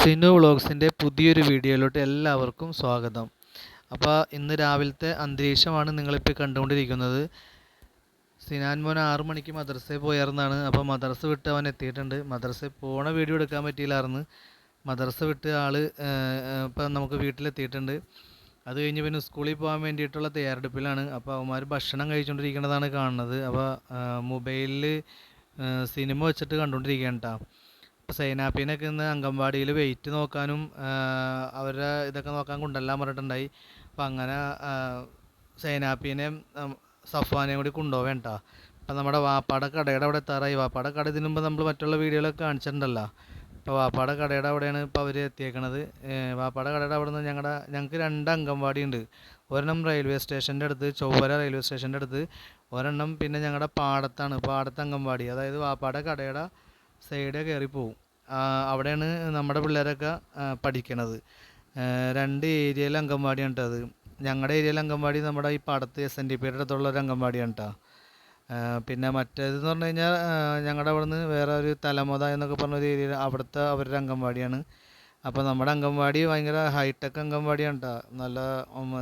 സിനു വ്ളോഗ്സിന്റെ പുതിയൊരു വീഡിയോയിലോട്ട് എല്ലാവർക്കും സ്വാഗതം. അപ്പോൾ ഇന്ന് രാവിലത്തെ അന്തരീക്ഷമാണ് നിങ്ങളിപ്പോൾ കണ്ടുകൊണ്ടിരിക്കുന്നത്. സിനാൻ മോൻ ആറു മണിക്ക് മദ്രസയിൽ പോയായിരുന്നാണ് അപ്പോൾ മദ്രസ വിട്ട് അവൻ എത്തിയിട്ടുണ്ട്. മദ്രസയിൽ പോണ വീഡിയോ എടുക്കാൻ പറ്റിയില്ലായിരുന്നു. മദ്രസ വിട്ട് ആൾ ഇപ്പം നമുക്ക് വീട്ടിലെത്തിയിട്ടുണ്ട്. അത് കഴിഞ്ഞ് പിന്നെ സ്കൂളിൽ പോകാൻ വേണ്ടിയിട്ടുള്ള തയ്യാറെടുപ്പിലാണ്. അപ്പോൾ അവന്മാർ ഭക്ഷണം കഴിച്ചുകൊണ്ടിരിക്കുന്നതാണ് കാണുന്നത്. അപ്പോൾ മൊബൈലിൽ സിനിമ വെച്ചിട്ട് കണ്ടുകൊണ്ടിരിക്കുകയാണ് കേട്ടോ. സൈനാപ്പിനൊക്കെ ഇന്ന് അംഗൻവാടിയിൽ വെയിറ്റ് നോക്കാനും അവരുടെ ഇതൊക്കെ നോക്കാൻ കൊണ്ടുവരാൻ പറഞ്ഞിട്ടുണ്ടായി. അപ്പം അങ്ങനെ സൈനാപ്പിനെയും സഫ്വാനെയും കൂടി കൊണ്ടുപോവേണ്ട അപ്പം നമ്മുടെ വാപ്പാടെ കടയുടെ അവിടെ എത്താറായി. വാപ്പാടെ കട ഇതിനു മുമ്പ് നമ്മൾ മറ്റുള്ള വീഡിയോകളൊക്കെ കാണിച്ചിട്ടുണ്ടല്ലോ. അപ്പോൾ വാപ്പാടെ കടയുടെ അവിടെയാണ് ഇപ്പോൾ അവർ എത്തിയേക്കണത്. വാപ്പാടെ കടയുടെ അവിടെ നിന്ന് ഞങ്ങളുടെ ഞങ്ങൾക്ക് രണ്ട് അംഗൻവാടി ഉണ്ട്. ഒരെണ്ണം റെയിൽവേ സ്റ്റേഷന്റെ അടുത്ത് ചൊവ്വര റെയിൽവേ സ്റ്റേഷന്റെ അടുത്ത്. ഒരെണ്ണം പിന്നെ ഞങ്ങളുടെ പാടത്താണ് പാടത്ത് അംഗൻവാടി. അതായത് വാപ്പാടെ കടയുടെ സൈഡ് കയറി അവിടെയാണ് നമ്മുടെ പിള്ളേരൊക്കെ പഠിക്കണത്. രണ്ട് ഏരിയയിൽ അംഗൻവാടിയാണ് കേട്ടോ അത്. ഞങ്ങളുടെ ഏരിയയിൽ അംഗൻവാടി നമ്മുടെ ഈ പാടത്ത് എസ് എൻ ഡി പിയുടെ അടുത്തുള്ള ഒരു അംഗൻവാടിയാണ് കേട്ടോ പിന്നെ മറ്റേതെന്ന് പറഞ്ഞു കഴിഞ്ഞാൽ ഞങ്ങളുടെ അവിടെ നിന്ന് വേറെ ഒരു തലമുത എന്നൊക്കെ പറഞ്ഞൊരു ഏരിയ അവിടുത്തെ അവരുടെ അംഗൻവാടിയാണ്. അപ്പോൾ നമ്മുടെ അംഗൻവാടി ഭയങ്കര ഹൈടെക് അംഗൻവാടിയാണ് കേട്ടോ നല്ല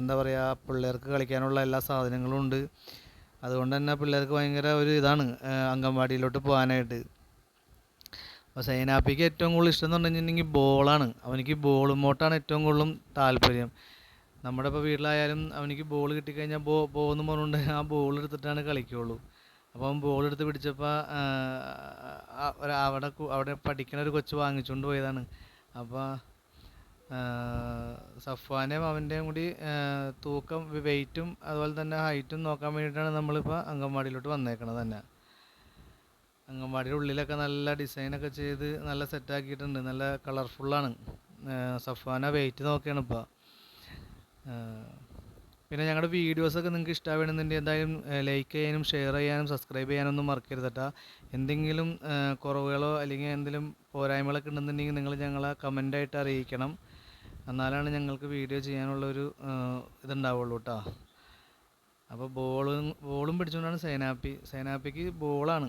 എന്താ പറയുക പിള്ളേർക്ക് കളിക്കാനുള്ള എല്ലാ സാധനങ്ങളും ഉണ്ട്. അതുകൊണ്ട് തന്നെ പിള്ളേർക്ക് ഭയങ്കര ഒരു ഇതാണ് അംഗൻവാടിയിലോട്ട് പോകാനായിട്ട്. അപ്പോൾ സൈനാപ്പിക്ക് ഏറ്റവും കൂടുതൽ ഇഷ്ടം എന്ന് പറഞ്ഞു കഴിഞ്ഞിട്ടുണ്ടെങ്കിൽ ബോളാണ്. അവനിക്ക് ബോളുമോട്ടാണ് ഏറ്റവും കൂടുതലും താല്പര്യം. നമ്മുടെ ഇപ്പോൾ വീട്ടിലായാലും അവനിക്ക് ബോൾ കിട്ടിക്കഴിഞ്ഞാൽ ബോ ബോ എന്ന് പറഞ്ഞുകൊണ്ട് ആ ബോൾ എടുത്തിട്ടാണ് കളിക്കുകയുള്ളൂ അപ്പോൾ ബോൾ എടുത്ത് പിടിച്ചപ്പോൾ അവിടെ അവിടെ പഠിക്കുന്ന ഒരു കൊച്ച് വാങ്ങിച്ചുകൊണ്ട് പോയതാണ്. അപ്പോൾ സഫ്വാനെയും അവന്റെയും കൂടി തൂക്കം വെയിറ്റും അതുപോലെ തന്നെ ഹൈറ്റും നോക്കാൻ വേണ്ടിയിട്ടാണ് നമ്മളിപ്പോൾ അംഗൻവാടിയിലോട്ട് വന്നേക്കണത് തന്നെ. അംഗൻവാടിയുടെ ഉള്ളിലൊക്കെ നല്ല ഡിസൈനൊക്കെ ചെയ്ത് നല്ല സെറ്റാക്കിയിട്ടുണ്ട് നല്ല കളർഫുള്ളാണ് സഫാന വെയിറ്റ് നോക്കിയാണ് ഇപ്പോൾ പിന്നെ ഞങ്ങളുടെ വീഡിയോസൊക്കെ നിങ്ങൾക്ക് ഇഷ്ടമാവണമെന്നുണ്ടെങ്കിൽ എന്തായാലും ലൈക്ക് ചെയ്യാനും ഷെയർ ചെയ്യാനും സബ്സ്ക്രൈബ് ചെയ്യാനൊന്നും മറക്കരുത് കേട്ടോ എന്തെങ്കിലും കുറവുകളോ അല്ലെങ്കിൽ എന്തെങ്കിലും പോരായ്മകളൊക്കെ ഉണ്ടെന്നുണ്ടെങ്കിൽ നിങ്ങൾ ഞങ്ങളെ കമന്റായിട്ട് അറിയിക്കണം. എന്നാലാണ് ഞങ്ങൾക്ക് വീഡിയോ ചെയ്യാനുള്ളൊരു ഇതുണ്ടാവുള്ളൂ കേട്ടോ അപ്പോൾ ബോളും ബോളും പിടിച്ചുകൊണ്ടാണ് സൈനാപ്പി സൈനാപ്പിക്ക് ബോളാണ്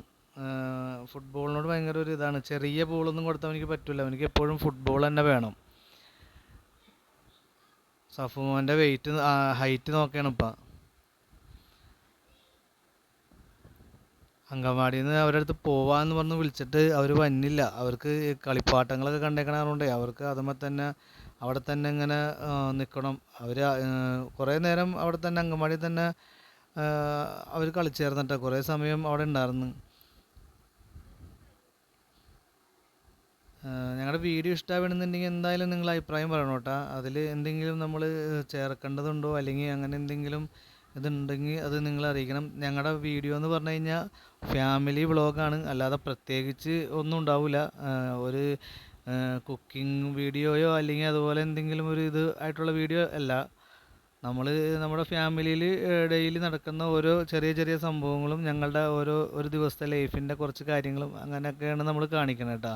ഫുട്ബോളിനോട് ഭയങ്കര ഒരു ഇതാണ്. ചെറിയ ബോളൊന്നും കൊടുത്താൽ അവനിക്ക് പറ്റില്ല അവനിക്ക് എപ്പോഴും ഫുട്ബോൾ തന്നെ വേണം. സഫുമോന്റെ വെയിറ്റ് ഹൈറ്റ് നോക്കണം ഇപ്പം. അംഗൻവാടിയിൽ നിന്ന് അവരുടെ അടുത്ത് പോവാന്ന് പറഞ്ഞ് വിളിച്ചിട്ട് അവർ വന്നില്ല. അവർക്ക് കളിപ്പാട്ടങ്ങളൊക്കെ കണ്ടേക്കണതുകൊണ്ടേ അവർക്ക് അതുമ്പോൾ തന്നെ അവിടെ തന്നെ ഇങ്ങനെ നിൽക്കണം അവർ കുറേ നേരം അവിടെ തന്നെ അംഗൻവാടിയിൽ തന്നെ അവർ കളിച്ചായിരുന്നു കുറേ സമയം അവിടെ ഉണ്ടായിരുന്നു. ഞങ്ങളുടെ വീഡിയോ ഇഷ്ടമാവണമെന്നുണ്ടെങ്കിൽ എന്തായാലും നിങ്ങൾ അഭിപ്രായം പറയണം കേട്ടോ. അതിൽ എന്തെങ്കിലും നമ്മൾ ചേർക്കേണ്ടതുണ്ടോ? അല്ലെങ്കിൽ അങ്ങനെ എന്തെങ്കിലും ഇതുണ്ടെങ്കിൽ അത് നിങ്ങൾ അറിയിക്കണം. ഞങ്ങളുടെ വീഡിയോ എന്ന് പറഞ്ഞു കഴിഞ്ഞാൽ ഫാമിലി വ്ളോഗാണ്. അല്ലാതെ പ്രത്യേകിച്ച് ഒന്നും ഉണ്ടാവില്ല. ഒരു കുക്കിംഗ് വീഡിയോയോ അല്ലെങ്കിൽ അതുപോലെ എന്തെങ്കിലും ഒരു ഇത് ആയിട്ടുള്ള വീഡിയോ അല്ല. നമ്മൾ നമ്മുടെ ഫാമിലിയിൽ ഡെയിലി നടക്കുന്ന ഓരോ ചെറിയ ചെറിയ സംഭവങ്ങളും ഞങ്ങളുടെ ഓരോ ഒരു ദിവസത്തെ ലൈഫിന്റെ കുറച്ച് കാര്യങ്ങളും അങ്ങനെയൊക്കെയാണ് നമ്മൾ കാണിക്കുന്നത് കേട്ടോ.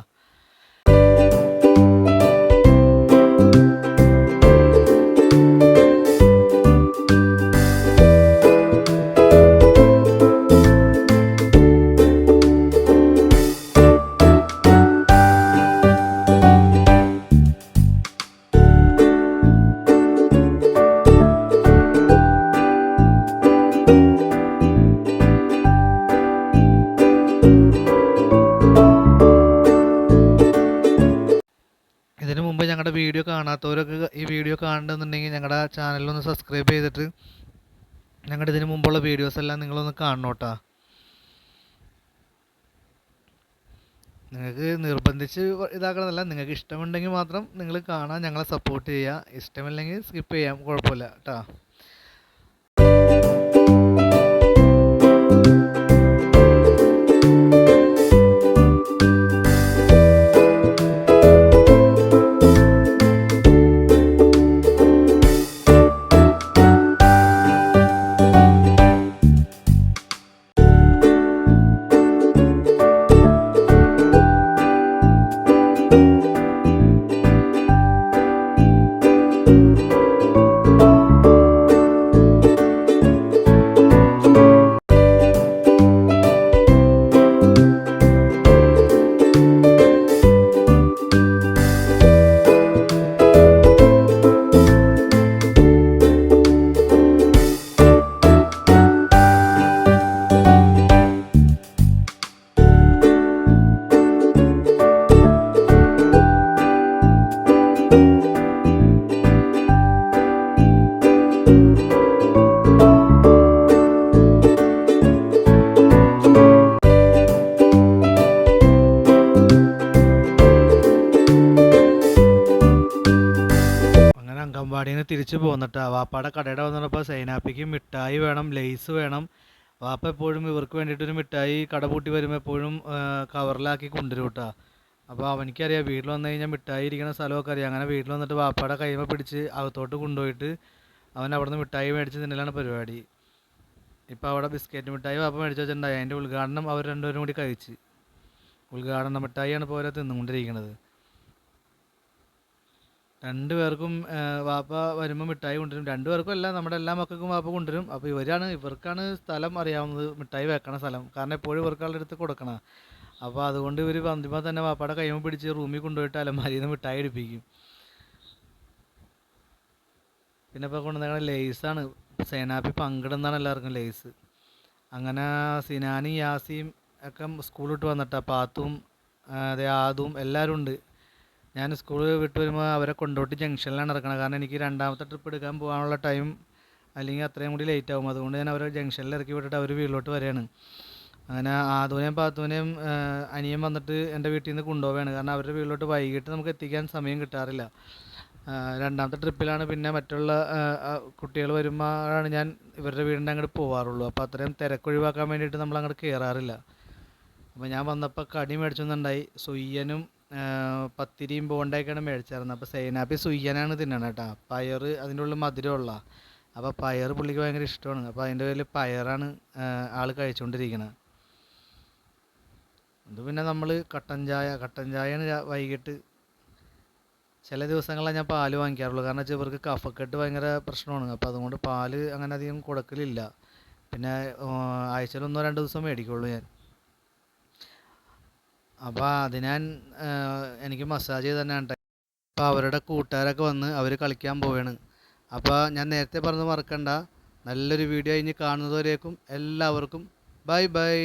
വീഡിയോ കാണാത്തവരൊക്കെ ഈ വീഡിയോ കാണണമെന്നുണ്ടെങ്കിൽ ഞങ്ങളുടെ ചാനലൊന്ന് സബ്സ്ക്രൈബ് ചെയ്തിട്ട് ഞങ്ങളുടെ ഇതിന് മുമ്പുള്ള വീഡിയോസ് എല്ലാം നിങ്ങളൊന്ന് കാണണം കേട്ടോ നിങ്ങൾക്ക് നിർബന്ധിച്ച് ഇതാക്കണമെന്നല്ല നിങ്ങൾക്ക് ഇഷ്ടമുണ്ടെങ്കിൽ മാത്രം നിങ്ങൾ കാണാൻ ഞങ്ങളെ സപ്പോർട്ട് ചെയ്യുക ഇഷ്ടമില്ലെങ്കിൽ സ്കിപ്പ് ചെയ്യാം കുഴപ്പമില്ല കേട്ടോ അങ്ങാടിയിൽ നിന്ന് തിരിച്ചു പോന്നിട്ട്. വാപ്പാടെ കടയുടെ വന്നപ്പോൾ സൈനാപ്പിക്ക് മിഠായി വേണം ലെയ്സ് വേണം. വാപ്പ എപ്പോഴും ഇവർക്ക് വേണ്ടിയിട്ടൊരു മിഠായി കട പൂട്ടി വരുമ്പോൾ എപ്പോഴും കവറിലാക്കി കൊണ്ടുവരും കേട്ടോ അപ്പോൾ അവനിക്കറിയാം വീട്ടിൽ വന്നു കഴിഞ്ഞാൽ മിഠായി ഇരിക്കുന്ന സ്ഥലമൊക്കെ അറിയാം. അങ്ങനെ വീട്ടിൽ വന്നിട്ട് വാപ്പയുടെ കൈമ പിടിച്ച് അകത്തോട്ട് കൊണ്ടുപോയിട്ട് അവൻ അവിടെ നിന്ന് മിഠായി മേടിച്ച് തിന്നലാണ് പരിപാടി. ഇപ്പോൾ അവിടെ ബിസ്ക്കറ്റ് മിഠായി വാപ്പ മേടിച്ച് വെച്ചിട്ടുണ്ടായി അതിന്റെ ഉദ്ഘാടനം അവർ രണ്ടുപേരും കൂടി കഴിച്ച്. ഉദ്ഘാടന മിഠായിയാണ് ഇപ്പോൾ അവരെ തിന്നുകൊണ്ടിരിക്കുന്നത് രണ്ട് പേർക്കും വാപ്പ വരുമ്പോൾ മിഠായി കൊണ്ടുവരും. രണ്ട് പേർക്കും അല്ല നമ്മുടെ എല്ലാ മക്കൾക്കും വാപ്പ കൊണ്ടുവരും. അപ്പോൾ ഇവരാണ് ഇവർക്കാണ് സ്ഥലം അറിയാവുന്നത് മിഠായി വെക്കണ സ്ഥലം. കാരണം എപ്പോഴും ഇവർക്കാളുടെ അടുത്ത് കൊടുക്കണം. അപ്പോൾ അതുകൊണ്ട് ഇവർ വന്നുമ്പോൾ തന്നെ വാപ്പയുടെ കൈമ പിടിച്ച് റൂമിൽ കൊണ്ടുപോയിട്ട് അലമാരിയിൽ നിന്ന് മിഠായി എടുപ്പിക്കും. പിന്നെ ഇപ്പോൾ കൊണ്ടുവന്നേക്കണ ലേസാണ് സേനാപ്പി പങ്കിടുന്നതാണ് എല്ലാവർക്കും ലേസ്. അങ്ങനെ സിനാനും യാസിയും ഒക്കെ സ്കൂളിട്ട് വന്നിട്ടാണ് പാത്തും അതെ ആദും എല്ലാവരും ഉണ്ട്. ഞാൻ സ്കൂൾ വിട്ട് വരുമ്പോൾ അവരെ കൊണ്ടോട്ടി ജംഗ്ഷനിലാണ് ഇറക്കണത് കാരണം എനിക്ക് രണ്ടാമത്തെ ട്രിപ്പ് എടുക്കാൻ പോകാനുള്ള ടൈം അല്ലെങ്കിൽ അത്രയും കൂടി ലേറ്റ് ആകും അതുകൊണ്ട് ഞാൻ അവരെ ജംഗ്ഷനിൽ ഇറക്കി വിട്ടിട്ട് അവർ വീട്ടിലോട്ട് വരികയാണ്. അങ്ങനെ ആദൂനെയും പാത്തൂനെയും അനിയൻ വന്നിട്ട് എന്റെ വീട്ടിൽ നിന്ന് കൊണ്ടുപോവുകയാണ്. കാരണം അവരുടെ വീട്ടിലോട്ട് വൈകിട്ട് നമുക്ക് എത്തിക്കാൻ സമയം കിട്ടാറില്ല. രണ്ടാമത്തെ ട്രിപ്പിലാണ് പിന്നെ മറ്റുള്ള കുട്ടികൾ വരുമ്പോഴാണ് ഞാൻ ഇവരുടെ വീടിന്റെ അങ്ങോട്ട് പോവാറുള്ളൂ. അപ്പോൾ അത്രയും തിരക്കൊഴിവാക്കാൻ വേണ്ടിയിട്ട് നമ്മൾ അങ്ങോട്ട് കയറാറില്ല അപ്പോൾ ഞാൻ വന്നപ്പോൾ കടി മേടിച്ചൊന്നുണ്ടായി. സുയ്യനും പത്തിരിയും ബോണ്ടയൊക്കെയാണ് മേടിച്ചായിരുന്നത്. അപ്പോൾ സൈനാപ്പി സുയ്യനാണ് തിന്നണം കേട്ടോ. പയർ അതിന്റെ ഉള്ളിൽ മധുരമുള്ള. അപ്പോൾ പയർ പുള്ളിക്ക് ഭയങ്കര ഇഷ്ടമാണ്. അപ്പോൾ അതിന്റെ പേരിൽ പയറാണ് ആൾ കഴിച്ചുകൊണ്ടിരിക്കുന്നത് അത് പിന്നെ നമ്മൾ കട്ടൻ ചായ കട്ടൻ ചായയാണ് വൈകിട്ട് ചില ദിവസങ്ങളിലാണ് ഞാൻ പാൽ വാങ്ങിക്കാറുള്ളൂ. കാരണം വെച്ചാൽ ഇവർക്ക് കഫക്കെട്ട് ഭയങ്കര പ്രശ്നമാണ്. അപ്പോൾ അതുകൊണ്ട് പാൽ അങ്ങനെ അധികം കൊടുക്കലില്ല. പിന്നെ ആഴ്ചയിൽ ഒന്നോ രണ്ടോ ദിവസം മേടിക്കുള്ളൂ ഞാൻ. അപ്പോൾ അത് ഞാൻ എനിക്ക് മസാജ് ചെയ്ത് തന്നെയാണ്. അപ്പോൾ അവരുടെ കൂട്ടുകാരൊക്കെ വന്ന് അവർ കളിക്കാൻ പോവുകയാണ് അപ്പോൾ ഞാൻ നേരത്തെ പറഞ്ഞത് മറക്കണ്ട. നല്ലൊരു വീഡിയോ ഇനി കാണുന്നതുവരേക്കും എല്ലാവർക്കും ബൈ ബൈ